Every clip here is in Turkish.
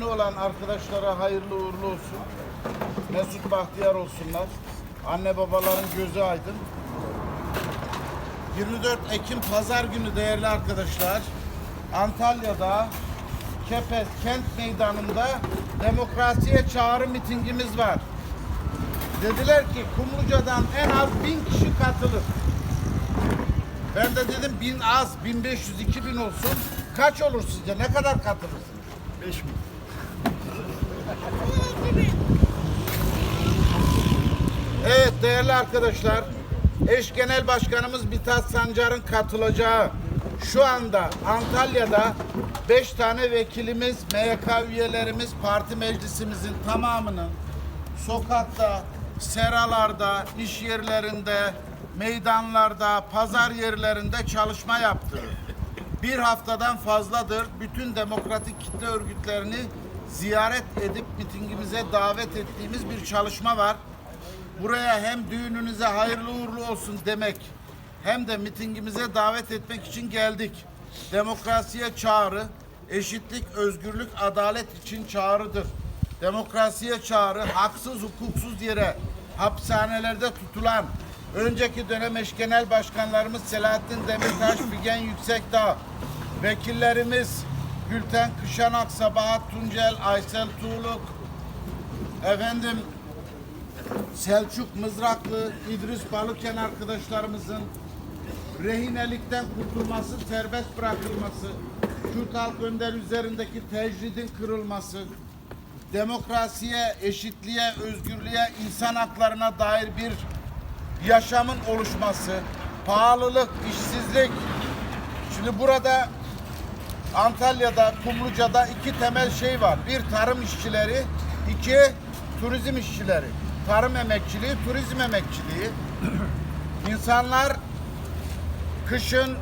günü olan arkadaşlara hayırlı uğurlu olsun. Mesut bahtiyar olsunlar. Anne babaların gözü aydın. 24 Ekim Pazar günü değerli arkadaşlar. Antalya'da Kepez Kent Meydanı'nda demokrasiye çağrı mitingimiz var. Dediler ki Kumluca'dan en az bin kişi katılır. Ben de dedim bin az, 1500, 2000 olsun. Kaç olur sizce? Ne kadar katılırsınız? 5 mi? Evet değerli arkadaşlar, eş genel başkanımız Mithat Sancar'ın katılacağı şu anda Antalya'da 5 tane vekilimiz, MYK üyelerimiz, parti meclisimizin tamamının sokakta, seralarda, iş yerlerinde, meydanlarda, pazar yerlerinde çalışma yaptığı bir haftadan fazladır bütün demokratik kitle örgütlerini ziyaret edip mitingimize davet ettiğimiz bir çalışma var. Buraya hem düğününüze hayırlı uğurlu olsun demek hem de mitingimize davet etmek için geldik. Demokrasiye çağrı, eşitlik, özgürlük, adalet için çağrıdır. Demokrasiye çağrı, haksız, hukuksuz yere hapishanelerde tutulan önceki dönem eş genel başkanlarımız Selahattin Demirtaş, Figen Yüksekdağ, vekillerimiz Gülten Kışanak, Sabahat Tuncel, Aysel Tuğluk, efendim Selçuk Mızraklı, İdris Balıken arkadaşlarımızın rehinelikten kurtulması, serbest bırakılması, Kürt halk önder üzerindeki tecridin kırılması, demokrasiye, eşitliğe, özgürlüğe, insan haklarına dair bir yaşamın oluşması, pahalılık, işsizlik. Şimdi burada Antalya'da, Kumluca'da iki temel şey var. Bir tarım işçileri, iki turizm işçileri. Tarım emekçiliği, turizm emekçiliği. İnsanlar kışın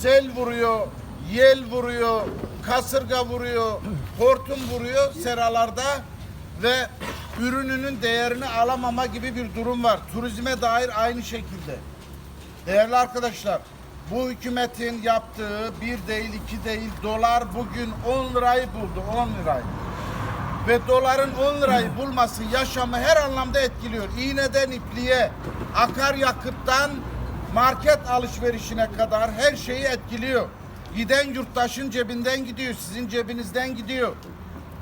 sel vuruyor, yel vuruyor, kasırga vuruyor, hortum vuruyor seralarda ve ürününün değerini alamama gibi bir durum var. Turizme dair aynı şekilde. Değerli arkadaşlar, bu hükümetin yaptığı bir değil iki değil dolar bugün 10 lirayı buldu 10 lirayı. Ve doların 10 lirayı bulması yaşamı her anlamda etkiliyor. İğneden ipliğe, akaryakıttan market alışverişine kadar her şeyi etkiliyor. Giden yurttaşın cebinden gidiyor, sizin cebinizden gidiyor.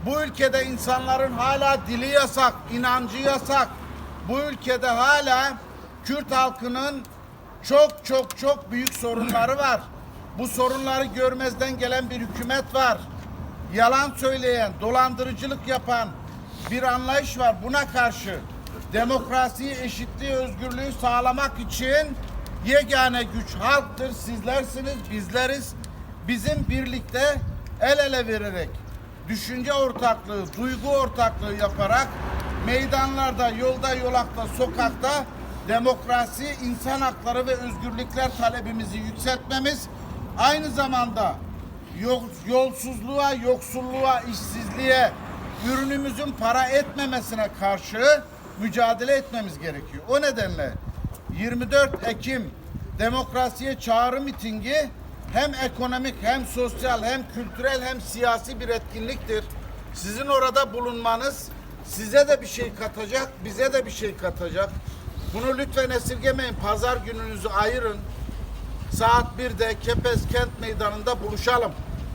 Bu ülkede insanların hala dili yasak, inancı yasak. Bu ülkede hala Kürt halkının çok çok çok büyük sorunları var. Bu sorunları görmezden gelen bir hükümet var. Yalan söyleyen, dolandırıcılık yapan bir anlayış var. Buna karşı demokrasiyi, eşitliği, özgürlüğü sağlamak için yegane güç halktır. Sizlersiniz, bizleriz. Bizim birlikte el ele vererek düşünce ortaklığı, duygu ortaklığı yaparak meydanlarda, yolda, yolakta, sokakta demokrasi, insan hakları ve özgürlükler talebimizi yükseltmemiz aynı zamanda yol- yolsuzluğa, yoksulluğa, işsizliğe, ürünümüzün para etmemesine karşı mücadele etmemiz gerekiyor. O nedenle 24 Ekim demokrasiye çağrı mitingi hem ekonomik hem sosyal hem kültürel hem siyasi bir etkinliktir. Sizin orada bulunmanız size de bir şey katacak, bize de bir şey katacak. Bunu lütfen esirgemeyin. Pazar gününüzü ayırın. Saat 1'de Kepez Kent Meydanı'nda buluşalım.